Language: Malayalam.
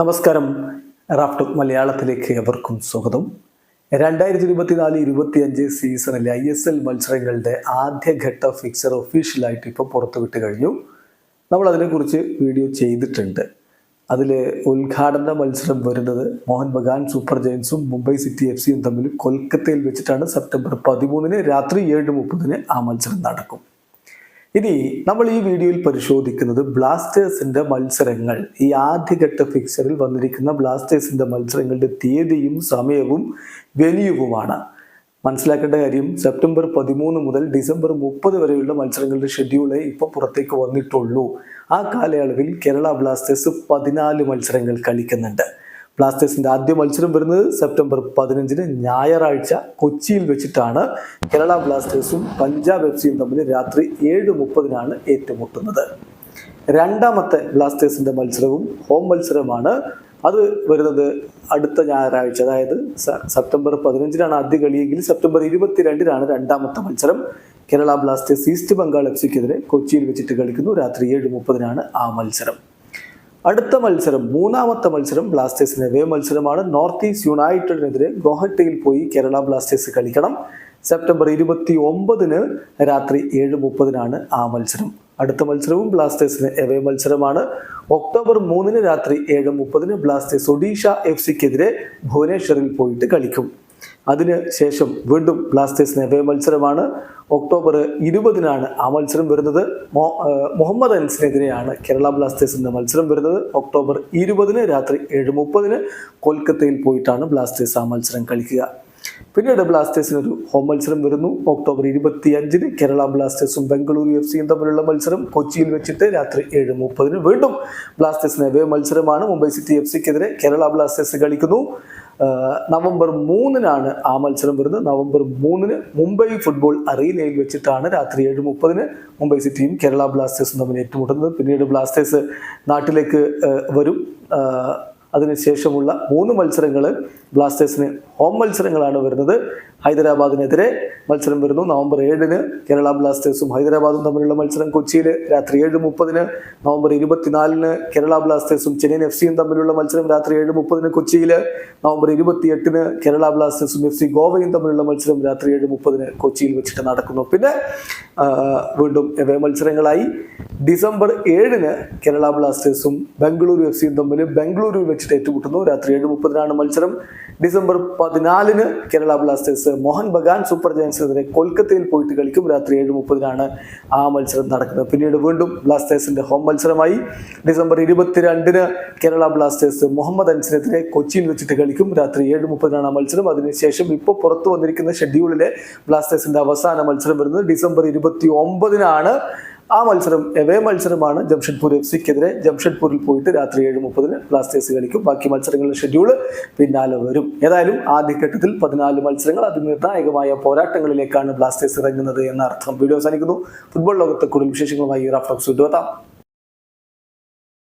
നമസ്കാരം. റാഫ്റ്റ് മലയാളത്തിലേക്ക് എവർക്കും സ്വാഗതം. രണ്ടായിരത്തി ഇരുപത്തിനാല് ഇരുപത്തിയഞ്ച് സീസണിലെ ഐ എസ് എൽ മത്സരങ്ങളുടെ ആദ്യഘട്ട ഫിക്സർ ഒഫീഷ്യലായിട്ട് ഇപ്പോൾ പുറത്തുവിട്ട് കഴിഞ്ഞു. നമ്മൾ അതിനെക്കുറിച്ച് വീഡിയോ ചെയ്തിട്ടുണ്ട്. അതിൽ ഉദ്ഘാടന മത്സരം വരുന്നത് മോഹൻ ബഗാൻ സൂപ്പർ ജയൻസും മുംബൈ സിറ്റി എഫ് സിയും തമ്മിൽ കൊൽക്കത്തയിൽ വെച്ചിട്ടാണ് സെപ്റ്റംബർ പതിമൂന്നിന് രാത്രി ഏഴ് മുപ്പതിന് ആ മത്സരം നടക്കും. ഇനി നമ്മൾ ഈ വീഡിയോയിൽ പരിശോധിക്കുന്നത് ബ്ലാസ്റ്റേഴ്സിന്റെ മത്സരങ്ങൾ. ഈ ആദ്യഘട്ട ഫിക്സറിൽ വന്നിരിക്കുന്ന ബ്ലാസ്റ്റേഴ്സിന്റെ മത്സരങ്ങളുടെ തീയതിയും സമയവും വെനിയുവുമാണ് മനസ്സിലാക്കേണ്ട കാര്യം സെപ്റ്റംബർ പതിമൂന്ന് മുതൽ ഡിസംബർ മുപ്പത് വരെയുള്ള മത്സരങ്ങളുടെ ഷെഡ്യൂളെ ഇപ്പൊ പുറത്തേക്ക് വന്നിട്ടുള്ളൂ. ആ കാലയളവിൽ കേരള ബ്ലാസ്റ്റേഴ്സ് പതിനാല് മത്സരങ്ങൾ കളിക്കുന്നുണ്ട്. ബ്ലാസ്റ്റേഴ്സിന്റെ ആദ്യ മത്സരം വരുന്നത് സെപ്റ്റംബർ പതിനഞ്ചിന് ഞായറാഴ്ച കൊച്ചിയിൽ വെച്ചിട്ടാണ് കേരള ബ്ലാസ്റ്റേഴ്സും പഞ്ചാബ് എഫ് സിയും തമ്മിൽ രാത്രി ഏഴ് മുപ്പതിനാണ് ഏറ്റുമുട്ടുന്നത്. രണ്ടാമത്തെ ബ്ലാസ്റ്റേഴ്സിന്റെ മത്സരവും ഹോം മത്സരമാണ് അത് വരുന്നത് അടുത്ത ഞായറാഴ്ച അതായത് സെപ്റ്റംബർ പതിനഞ്ചിനാണ് ആദ്യ കളിയെങ്കിൽ സെപ്റ്റംബർ ഇരുപത്തിരണ്ടിനാണ് രണ്ടാമത്തെ മത്സരം. Kerala Blasters East Bengal F സിക്കെതിരെ കൊച്ചിയിൽ വെച്ചിട്ട് കളിക്കുന്നു. രാത്രി ഏഴ് മുപ്പതിനാണ് ആ മത്സരം. അടുത്ത മത്സരം മൂന്നാമത്തെ മത്സരം ബ്ലാസ്റ്റേഴ്സിന് വേ മത്സരമാണ്. നോർത്ത് ഈസ്റ്റ് യുണൈറ്റഡിനെതിരെ ഗോഹട്ടിയിൽ പോയി കേരള ബ്ലാസ്റ്റേഴ്സ് കളിക്കണം. സെപ്റ്റംബർ ഇരുപത്തി ഒമ്പതിന് രാത്രി ഏഴ് മുപ്പതിനാണ് ആ മത്സരം. അടുത്ത മത്സരവും ബ്ലാസ്റ്റേഴ്സിന് എവേ മത്സരമാണ്. ഒക്ടോബർ മൂന്നിന് രാത്രി ഏഴ് മുപ്പതിന് ബ്ലാസ്റ്റേഴ്സ് ഒഡീഷ എഫ് സിക്കെതിരെ ഭുവനേശ്വറിൽ പോയിട്ട് കളിക്കും. അതിന് ശേഷം വീണ്ടും ബ്ലാസ്റ്റേഴ്സിന് എവേ മത്സരമാണ്. ഒക്ടോബർ ഇരുപതിനാണ് ആ മത്സരം വരുന്നത്. മുഹമ്മദ് അൻസിനെതിരെയാണ് കേരള ബ്ലാസ്റ്റേഴ്സിന്റെ മത്സരം വരുന്നത്. ഒക്ടോബർ ഇരുപതിന് രാത്രി ഏഴ് മുപ്പതിന് കൊൽക്കത്തയിൽ പോയിട്ടാണ് ബ്ലാസ്റ്റേഴ്സ് ആ മത്സരം കളിക്കുക. പിന്നീട് ബ്ലാസ്റ്റേഴ്സിന് ഒരു ഹോം മത്സരം വരുന്നു. ഒക്ടോബർ ഇരുപത്തി അഞ്ചിന് കേരള ബ്ലാസ്റ്റേഴ്സും ബംഗളൂരു എഫ് സിയും തമ്മിലുള്ള മത്സരം കൊച്ചിയിൽ വെച്ചിട്ട് രാത്രി ഏഴ് മുപ്പതിന് വീണ്ടും ബ്ലാസ്റ്റേഴ്സിന് എവേ മത്സരമാണ്. മുംബൈ സിറ്റി എഫ് സിക്കെതിരെ കേരള ബ്ലാസ്റ്റേഴ്സ് കളിക്കുന്നു. നവംബർ മൂന്നിനാണ് ആ മത്സരം വരുന്നത്. നവംബർ മൂന്നിന് മുംബൈ ഫുട്ബോൾ അറീനയിൽ വെച്ചിട്ടാണ് രാത്രി ഏഴ് മുപ്പതിന് മുംബൈ സിറ്റിയും കേരള ബ്ലാസ്റ്റേഴ്സും തമ്മിൽ ഏറ്റുമുട്ടുന്നത്. പിന്നീട് ബ്ലാസ്റ്റേഴ്സ് നാട്ടിലേക്ക് വരും. അതിനുശേഷമുള്ള മൂന്ന് മത്സരങ്ങൾ ബ്ലാസ്റ്റേഴ്സിന് ഹോം മത്സരങ്ങളാണ് വരുന്നത്. ഹൈദരാബാദിനെതിരെ മത്സരം വരുന്നു. നവംബർ ഏഴിന് കേരള ബ്ലാസ്റ്റേഴ്സും ഹൈദരാബാദും തമ്മിലുള്ള മത്സരം കൊച്ചിയിൽ രാത്രി ഏഴ് മുപ്പതിന് നവംബർ ഇരുപത്തിനാലിന് കേരള ബ്ലാസ്റ്റേഴ്സും ചെന്നൈയിൻ എഫ് സിയും തമ്മിലുള്ള മത്സരം രാത്രി ഏഴ് മുപ്പതിന് കൊച്ചിയിൽ നവംബർ ഇരുപത്തിയെട്ടിന് കേരള ബ്ലാസ്റ്റേഴ്സും എഫ് സി ഗോവയും തമ്മിലുള്ള മത്സരം രാത്രി ഏഴ് മുപ്പതിന് കൊച്ചിയിൽ വെച്ചിട്ട് നടക്കുന്നു. പിന്നെ വീണ്ടും എവേ മത്സരങ്ങളായി. ഡിസംബർ ഏഴിന് കേരള ബ്ലാസ്റ്റേഴ്സും ബംഗളൂരു എഫ് സിയും തമ്മിൽ ബംഗളൂരുവിൽ വെച്ചിട്ട് ഏറ്റുമുട്ടുന്നു. രാത്രി ഏഴ് മുപ്പതിനാണ് മത്സരം. ഡിസംബർ പതിനാലിന് കേരള ബ്ലാസ്റ്റേഴ്സ് മോഹൻ ബഗാൻ സൂപ്പർ ജയൻസിനെതിരെ കൊൽക്കത്തയിൽ പോയിട്ട് കളിക്കും. രാത്രി ഏഴ് മുപ്പതിനാണ് ആ മത്സരം നടക്കുന്നത്. പിന്നീട് വീണ്ടും ബ്ലാസ്റ്റേഴ്സിന്റെ ഹോം മത്സരമായി. ഡിസംബർ ഇരുപത്തിരണ്ടിന് കേരള ബ്ലാസ്റ്റേഴ്സ് മുഹമ്മദ് അൻസിനെതിരെ കൊച്ചിയിൽ വെച്ചിട്ട് കളിക്കും. രാത്രി ഏഴ് മുപ്പതിനാണ് ആ മത്സരം. അതിനുശേഷം ഇപ്പോൾ പുറത്തു വന്നിരിക്കുന്ന ഷെഡ്യൂളിലെ ബ്ലാസ്റ്റേഴ്സിന്റെ അവസാന മത്സരം വരുന്നത് ഡിസംബർ ഇരുപത്തി ഒമ്പതിനാണ് ആ മത്സരം എവേ മത്സരമാണ് ജംഷഡ്പൂർ എഫ് സിക്കെതിരെ. ജംഷഡ്പൂരിൽ പോയിട്ട് രാത്രി ഏഴ് മുപ്പതിന് ബ്ലാസ്റ്റേഴ്സ് കളിക്കും. ബാക്കി മത്സരങ്ങളുടെ ഷെഡ്യൂൾ പിന്നാലെ വരും. ഏതായാലും ആദ്യഘട്ടത്തിൽ പതിനാല് മത്സരങ്ങൾ അതിനിർണായകമായ പോരാട്ടങ്ങളിലേക്കാണ് ബ്ലാസ്റ്റേഴ്സ് ഇറങ്ങുന്നത് എന്ന അർത്ഥം വീഡിയോ അവസാനിക്കുന്നു. ഫുട്ബോൾ ലോകത്തെ കൂടുതൽ വിശേഷങ്ങളുമായി റഫ്ലക്സ് എത്താം